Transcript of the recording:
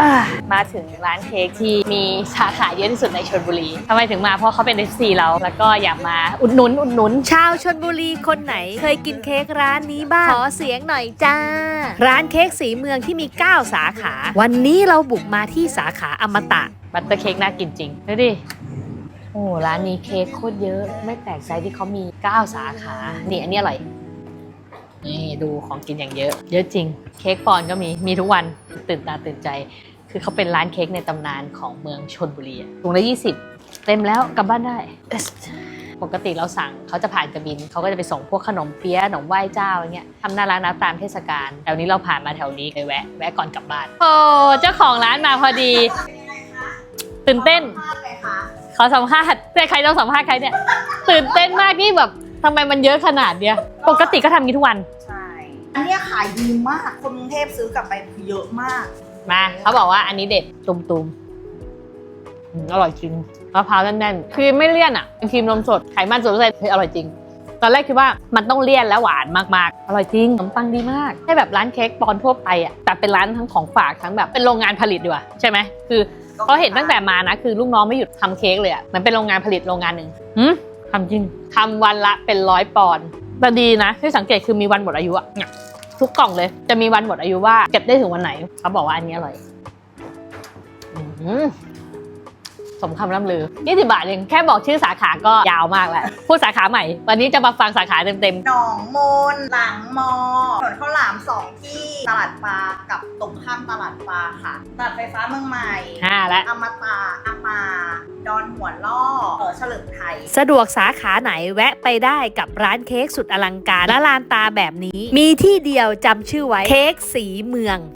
อ่ามาถึงร้านเค้กที่มีสาขาเยอะที่สุดในชลบุรีทำไมถึงมาเพราะเขาเป็น FC เรา แล้วก็อยากมาอุดหนุนอุดหนุน ชาวชนบุรีคนไหนเคยกินเค้กร้านนี้บ้าง ขอเสียงหน่อยจ้า ร้านเค้กสีเมืองที่มี 9 สาขา วันนี้เราบุกมาที่สาขาอมตะ บัตเตอร์เค้กน่ากินจริงดูดิโอ้ร้านนี้เค้กโคตรเยอะ ไม่แปลกใจที่เขามี 9 สาขา นี่อันนี้อร่อย นี่ดูของกินอย่างเยอะ เยอะจริง เค้กปอนก็มี มีทุกวันตื่นตาตื่นใจ คือเขาเป็นร้านเค้กในตำนานของเมืองชนบุรีอะถุงละ20 เต็มแล้วกลับบ้านได้ ปกติเราสั่งเขาจะผ่านกระบิน เขาก็จะไปส่งพวกขนมเปี๊ยะขนมไหว้เจ้าอะไรเงี้ยทำหน้าร้านนะตามเทศกาลแต่วันนี้เราผ่านมาแถวนี้เลยแวะ แวะก่อนกลับบ้านโอ้เจ้าของร้านมาพอดี ตื่นเต้น ขอสัมภาษณ์แต่ใครต้องสัมภาษณ์ใครเนี่ย ตื่นเต้นมากนี่แบบ ทำไมมันเยอะขนาดเนี้ยปกติก็ทำงี้ทุกวัน ใช่อันเนี้ยขายดีมาก คนกรุงเทพซื้อกลับไปเยอะมาก มาเขาบอกว่าอันนี้เด็ดตุมตุมๆอืมอร่อยจริงมะพร้าวแน่นๆคือไม่เลี่ยนอะเป็นครีมนมสดไขมันศูนย์เปอร์เซ็นต์เฮ้ยอร่อยจริง ตอนแรกคิดว่ามันต้องเลี่ยนและหวานมากๆ อร่อยจริงขนมปังดีมากให้แบบร้านเค้กปอนทั่วไปอะแต่เป็นร้านทั้งของฝากทั้งแบบเป็นโรงงานผลิตดีกว่าใช่ไหมคือเขาเห็นตั้งแต่มานะ คือลูกน้องไม่หยุดทำเค้กเลยอะมันเป็นโรงงานผลิตโรงงานหนึ่งหืม ทำจริงทำวันละเป็นร้อยปอนด์แต่ดีนะ ที่สังเกตคือมีวันหมดอายุอะเนี่ยทุกกล่องเลย จะมีวันหมดอายุว่าเก็บได้ถึงวันไหน เขาบอกว่าอันนี้อร่อยอืมสมคำล่ำลือ 20 บาทเองแค่บอกชื่อสาขาก็ยาวมากแล้ว พูดสาขาใหม่ วันนี้จะมาฟังสาขาเต็มหนองมนหลังมอถนนข้าวหลามสองที่ ตลาดปลา กับตรงข้ามตลาดปลาค่ะ ตลาดไฟฟ้าเมืองใหม่ๆห้าแล้วอมตะอามาดอนหัวล่อ เออเฉลิมไทย สะดวกสาขาไหนแวะไปได้กับร้านเค้กสุดอลังการและลานตาแบบนี้ มีที่เดียวจำชื่อไว้เค้กสีเมือง